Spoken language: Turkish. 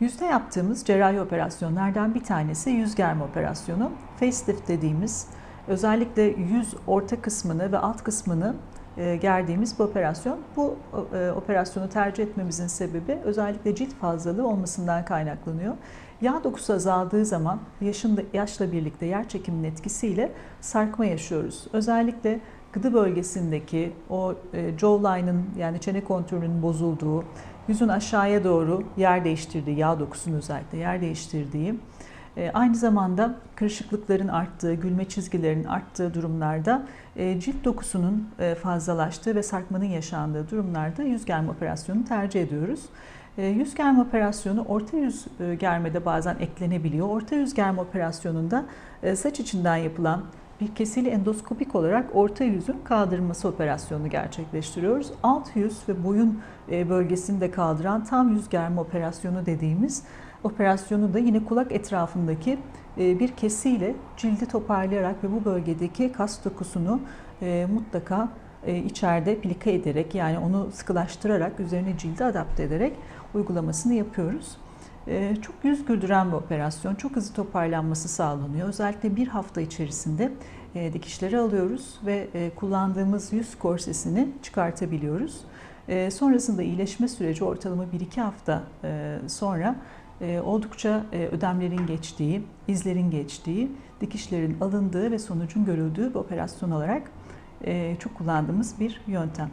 Yüzde yaptığımız cerrahi operasyonlardan bir tanesi yüz germe operasyonu. Facelift dediğimiz özellikle yüz orta kısmını ve alt kısmını gerdiğimiz bu operasyon. Bu e, operasyonu tercih etmemizin sebebi özellikle cilt fazlalığı olmasından kaynaklanıyor. Yağ dokusu azaldığı zaman yaşın, yaşla birlikte yer çekiminin etkisiyle sarkma yaşıyoruz. Özellikle gıdı bölgesindeki o e, jawline'ın yani çene kontürünün bozulduğu, yüzün aşağıya doğru yer değiştirdiği, yağ dokusunun özellikle yer değiştirdiği, e, aynı zamanda kırışıklıkların arttığı, gülme çizgilerinin arttığı durumlarda e, cilt dokusunun e, fazlalaştığı ve sarkmanın yaşandığı durumlarda yüz germe operasyonunu tercih ediyoruz. Yüz germe operasyonu orta yüz germede bazen eklenebiliyor. Orta yüz germe operasyonunda saç içinden yapılan bir kesili endoskopik olarak orta yüzün kaldırılması operasyonunu gerçekleştiriyoruz. Alt yüz ve boyun bölgesini de kaldıran tam yüz germe operasyonu dediğimiz operasyonu da yine kulak etrafındaki bir kesiyle cildi toparlayarak ve bu bölgedeki kas dokusunu mutlaka içeride plika ederek yani onu sıkılaştırarak üzerine cildi adapte ederek uygulamasını yapıyoruz. Çok yüz güldüren bir operasyon. Çok hızlı toparlanması sağlanıyor. Özellikle bir hafta içerisinde dikişleri alıyoruz ve kullandığımız yüz korsesini çıkartabiliyoruz. Sonrasında iyileşme süreci ortalama 1-2 hafta sonra oldukça ödemlerin geçtiği, izlerin geçtiği, dikişlerin alındığı ve sonucun görüldüğü bir operasyon olarak çok kullandığımız bir yöntem.